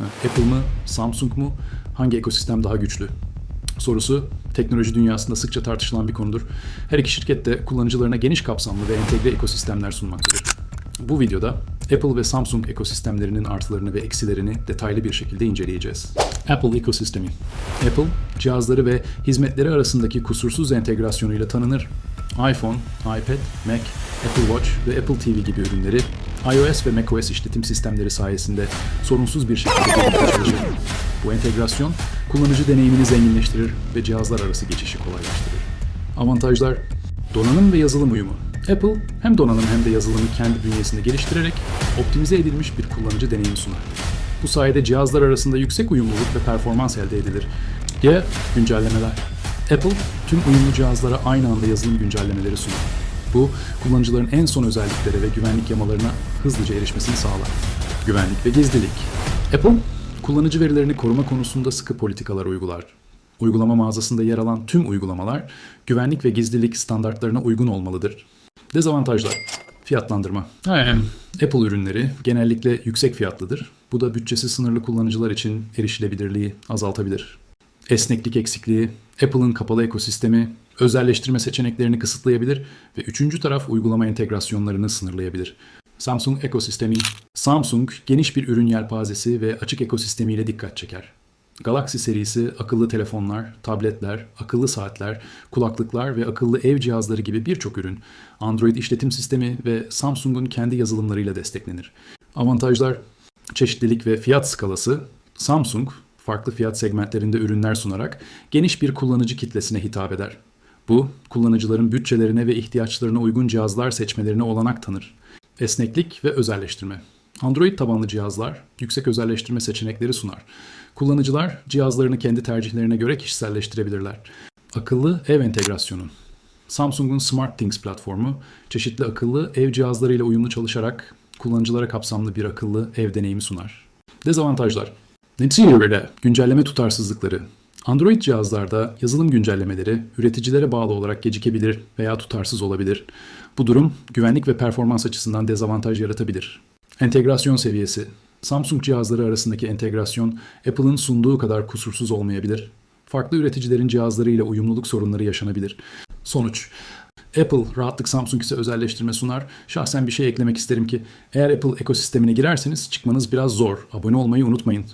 Apple mı, Samsung mu, hangi ekosistem daha güçlü? Sorusu teknoloji dünyasında sıkça tartışılan bir konudur. Her iki şirket de kullanıcılarına geniş kapsamlı ve entegre ekosistemler sunmaktadır. Bu videoda Apple ve Samsung ekosistemlerinin artılarını ve eksilerini detaylı bir şekilde inceleyeceğiz. Apple ekosistemi. Apple, cihazları ve hizmetleri arasındaki kusursuz entegrasyonuyla tanınır. iPhone, iPad, Mac, Apple Watch ve Apple TV gibi ürünleri iOS ve macOS işletim sistemleri sayesinde sorunsuz bir şekilde çalışır. Bu entegrasyon kullanıcı deneyimini zenginleştirir ve cihazlar arası geçişi kolaylaştırır. Avantajlar Donanım ve yazılım uyumu. Apple hem donanım hem de yazılımı kendi bünyesinde geliştirerek optimize edilmiş bir kullanıcı deneyimi sunar. Bu sayede cihazlar arasında yüksek uyumluluk ve performans elde edilir. Ya güncellemeler. Apple tüm uyumlu cihazlara aynı anda yazılım güncellemeleri sunar. Bu kullanıcıların en son özelliklere ve güvenlik yamalarına hızlıca erişmesini sağlar. Güvenlik ve gizlilik. Apple kullanıcı verilerini koruma konusunda sıkı politikalar uygular. Uygulama mağazasında yer alan tüm uygulamalar güvenlik ve gizlilik standartlarına uygun olmalıdır. Dezavantajlar. Fiyatlandırma. Apple ürünleri genellikle yüksek fiyatlıdır. Bu da bütçesi sınırlı kullanıcılar için erişilebilirliği azaltabilir. Esneklik eksikliği, Apple'ın kapalı ekosistemi, özelleştirme seçeneklerini kısıtlayabilir ve üçüncü taraf uygulama entegrasyonlarını sınırlayabilir. Samsung ekosistemi Samsung geniş bir ürün yelpazesi ve açık ekosistemiyle dikkat çeker. Galaxy serisi akıllı telefonlar, tabletler, akıllı saatler, kulaklıklar ve akıllı ev cihazları gibi birçok ürün Android işletim sistemi ve Samsung'un kendi yazılımlarıyla desteklenir. Avantajlar çeşitlilik ve fiyat skalası Samsung farklı fiyat segmentlerinde ürünler sunarak geniş bir kullanıcı kitlesine hitap eder. Bu, kullanıcıların bütçelerine ve ihtiyaçlarına uygun cihazlar seçmelerine olanak tanır. Esneklik ve özelleştirme. Android tabanlı cihazlar yüksek özelleştirme seçenekleri sunar. Kullanıcılar cihazlarını kendi tercihlerine göre kişiselleştirebilirler. Akıllı ev entegrasyonu. Samsung'un SmartThings platformu çeşitli akıllı ev cihazlarıyla uyumlu çalışarak kullanıcılara kapsamlı bir akıllı ev deneyimi sunar. Dezavantajlar. Neticede güncelleme tutarsızlıkları. Android cihazlarda yazılım güncellemeleri üreticilere bağlı olarak gecikebilir veya tutarsız olabilir. Bu durum güvenlik ve performans açısından dezavantaj yaratabilir. Entegrasyon seviyesi. Samsung cihazları arasındaki entegrasyon Apple'ın sunduğu kadar kusursuz olmayabilir. Farklı üreticilerin cihazlarıyla uyumluluk sorunları yaşanabilir. Sonuç. Apple rahatlık Samsung ise özelleştirme sunar. Şahsen bir şey eklemek isterim ki eğer Apple ekosistemine girerseniz çıkmanız biraz zor. Abone olmayı unutmayın.